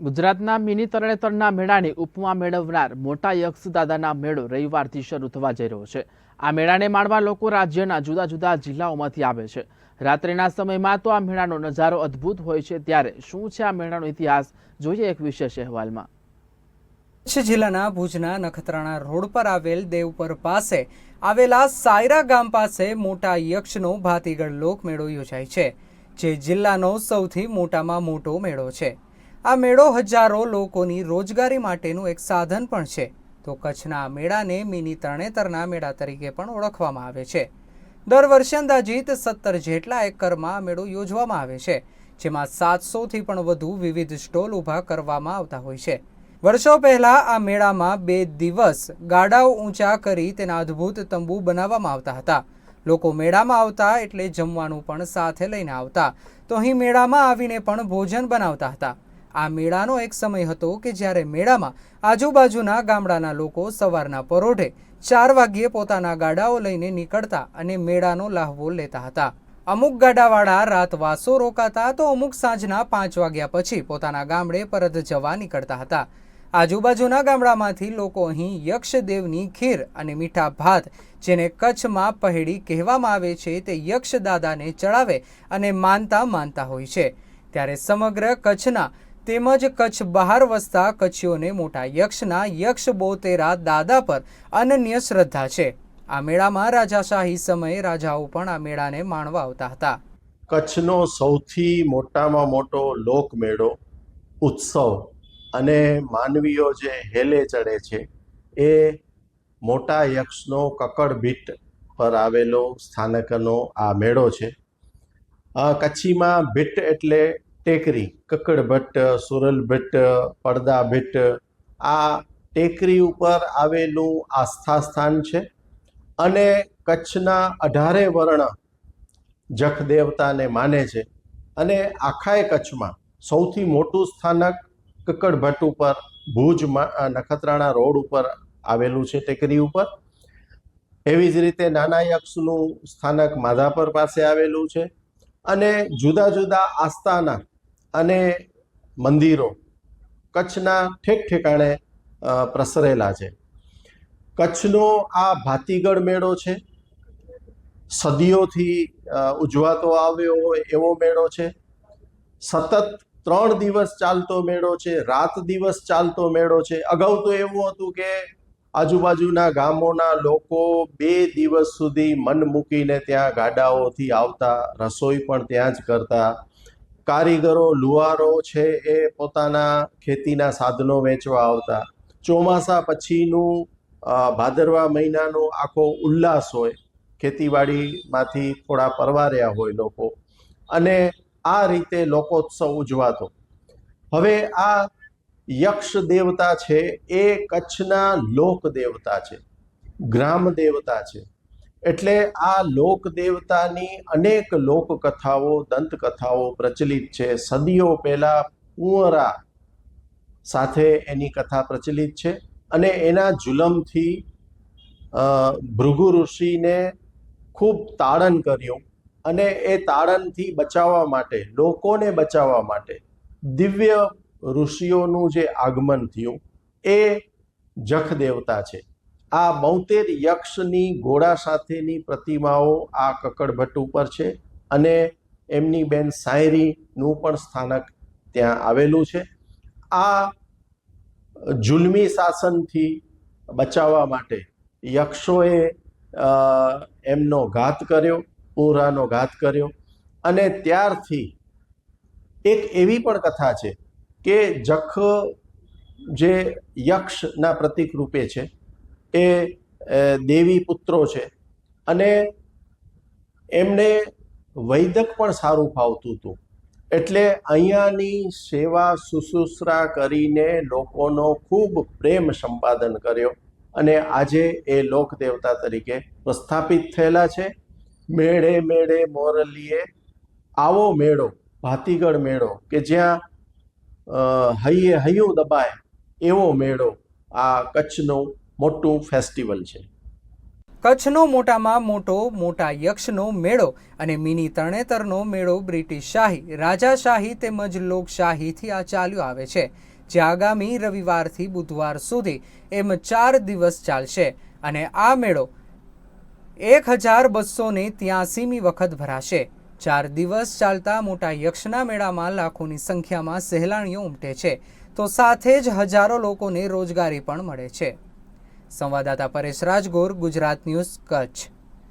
ગુજરાતના મિની તરણેતરના મેળાને ઉપમા મેળવનાર મોટા યક્ષ દાદાના મેળો રવિવારથી શરૂ થવા જઈ રહ્યો છે. આ મેળાને માણવા લોકો રાજ્યના જુદા જુદા જિલ્લાઓમાંથી આવે છે. રાત્રિના સમયમાં તો આ મેળાનો નજારો અદ્ભુત હોય છે. ત્યારે શું છે આ મેળાનો ઇતિહાસ? જોઈએ એક વિશેષ અહેવાલમાં. કચ્છ જિલ્લાના ભુજના નખત્રાણા રોડ પર આવેલ દેવપર પાસે આવેલા સાયરા ગામ પાસે મોટા યક્ષનો ભાતીગળ લોકમેળો યોજાય છે, જે જિલ્લાનો સૌથી મોટામાં મોટો મેળો છે. આ મેળો હજારો લોકોની રોજગારી માટેનું એક સાધન પણ છે. તો કચ્છના આ મેળાને મિની તરણેતરના મેળા તરીકે પણ ઓળખવામાં આવે છે. દર વર્ષે અંદાજિત સત્તર જેટલા એકરમાં આ મેળો યોજવામાં આવે છે, જેમાં સાતસોથી પણ વધુ વિવિધ સ્ટોલ ઊભા કરવામાં આવતા હોય છે. વર્ષો પહેલાં આ મેળામાં બે દિવસ ગાડાઓ ઊંચા કરી તેના અદ્ભુત તંબુ બનાવવામાં આવતા હતા. લોકો મેળામાં આવતા એટલે જમવાનું પણ સાથે લઈને આવતા. તો અહીં મેળામાં આવીને પણ ભોજન બનાવતા હતા. આ મેળાનો એક સમય હતો કે જ્યારે મેળામાં આજુબાજુના ગામડાના લોકો સવારના પરોઢે ચાર વાગ્યે પોતાના ગાડાઓ લઈને નીકળતા અને મેળાનો લાહવો લેતા હતા. અમુક ગાડાવાળા રાતવાસો રોકાતા તો અમુક સાંજના પાંચ વાગ્યા પછી પોતાના ગામડે પરત જવા નીકળતા હતા. આજુબાજુના ગામડામાંથી લોકો અહીં યક્ષદેવની ખીર અને મીઠા ભાત, જેને કચ્છમાં પહેડી કહેવામાં આવે છે, તે યક્ષ દાદાને ચડાવે અને માનતા માનતા હોય છે. ત્યારે સમગ્ર કચ્છના તેમજ કચ્છ બહાર વસતા કચ્છીઓને મોટા યક્ષના યક્ષ બોતેરા દાદા પર અનન્ય શ્રદ્ધા છે. આ મેળામાં રાજાશાહી સમયે રાજાઓ પણ આ મેળાને માણવા આવતા હતા. કચ્છનો સૌથી મોટામાં મોટો લોકમેળો, ઉત્સવ અને માનવીઓ જે હેલે ચડે છે, એ મોટા યક્ષનો કકડ ભીટ પર આવેલો સ્થાનકનો આ મેળો છે. કચ્છીમાં ભીટ એટલે ટેકરી કક્કડ ભટ્ટ સુરલ ભટ્ટ પડદા ભટ્ટ આ ટેકરી ઉપર આવેલું આસ્થા સ્થાન છે અને કચ્છના અઢારે વર્ણ જખ દેવતાને માને છે અને આખાય કચ્છમાં સૌથી મોટું સ્થાનક કક્કડ ભટ્ટ ઉપર ભુજમાં અ, નખત્રાણા રોડ ઉપર આવેલું છે ટેકરી ઉપર. એવી જ રીતે નાના યક્ષનું સ્થાનક માધાપર પાસે આવેલું છે અને જુદા જુદા આસ્થાના અને મંદિરો કચ્છના ઠેક ઠેકાણે પ્રસરેલા છે. કચ્છનો આ ભાતીગળ મેળો છે. સદીઓથી ઉજવાતો આવ્યો હોય એવો મેળો છે. સતત ત્રણ દિવસ ચાલતો મેળો છે, રાત દિવસ ચાલતો મેળો છે. અગાઉ તો એવું હતું કે આજુબાજુના ગામોના લોકો બે દિવસ સુધી મન મૂકીને ત્યાં ગાડાઓથી આવતા, રસોઈ પણ ત્યાં જ કરતા કારીગરો, લુહારો છે એ પોતાના ખેતીના સાધનો વેચવા આવતા. ચોમાસા પછીનું ભાદરવા મહિનાનો આખો ઉલ્લાસ હોય. ખેતીવાડીમાંથી થોડા પરવાર્યા હોય લોકો. અને આ રીતે લોકોત્સવ ઉજવાતો. હવે આ યક્ષ દેવતા છે એ કચ્છના લોક દેવતા છે. ગ્રામ દેવતા છે. એટલે આ લોક દેવતાની અનેક લોકકથાઓ, દંતકથાઓ પ્રચલિત છે. સદીઓ પહેલા કુંવરા સાથે એની કથા પ્રચલિત છે અને એના જુલમથી ભૃગુ ઋષિને ખૂબ તાળન કર્યું અને એ તાળનથી બચાવવા માટે, લોકોને બચાવવા માટે દિવ્ય ઋષિઓનું જે આગમન થયું એ જખ દેવતા છે. આ બોતેર યક્ષની ઘોડા સાથેની પ્રતિમાઓ આ કકડભટ્ટ ઉપર છે અને એમની બેન સાયરીનું પણ સ્થાનક ત્યાં આવેલું છે. આ જુલમી શાસનથી બચાવવા માટે યક્ષોએ એમનો ઘાત કર્યો પૂરાનો ઘાત કર્યો અને ત્યારથી એક એવી પણ કથા છે કે જખ જે યક્ષના પ્રતિક રૂપે છે એ દેવી પુત્રો છે. અને એમને વૈદક પણ સારું ફાવતું હતું. એટલે અહીંયાની સેવા શુશ્રૂષા કરીને લોકોનો ખૂબ પ્રેમ સંપાદન કર્યો અને આજે એ લોકદેવતા તરીકે પ્રસ્થાપિત થયેલા છે. મેળે મેળે મોરલીએ આવો મેળો, ભાતીગળ મેળો, કે જ્યાં હૈયે હૈયું દબાય એવો મેળો આ કચ્છનું મોટું ફેસ્ટિવલ છે. કચ્છનો મોટામાં મોટો, મોટા યક્ષનો મેળો અને મિની તરણેતરનો મેળો બ્રિટિશ શાહી રાજાશાહી તેમજ લોકશાહીથી આ ચાલ્યો આવે છે. જે આગામી રવિવારથી બુધવાર સુધી એમ ચાર દિવસ ચાલશે અને આ મેળો એક હજાર બસો ને ત્યાસીમી વખત ભરાશે. ચાર દિવસ ચાલતા મોટા યક્ષના મેળામાં લાખોની સંખ્યામાં સહેલાણીઓ ઉમટે છે. તો સાથે જ હજારો લોકોને રોજગારી પણ મળે છે. સંવાદદાતા પરેશ રાજગોર ગુજરાત ન્યૂઝ કચ્છ.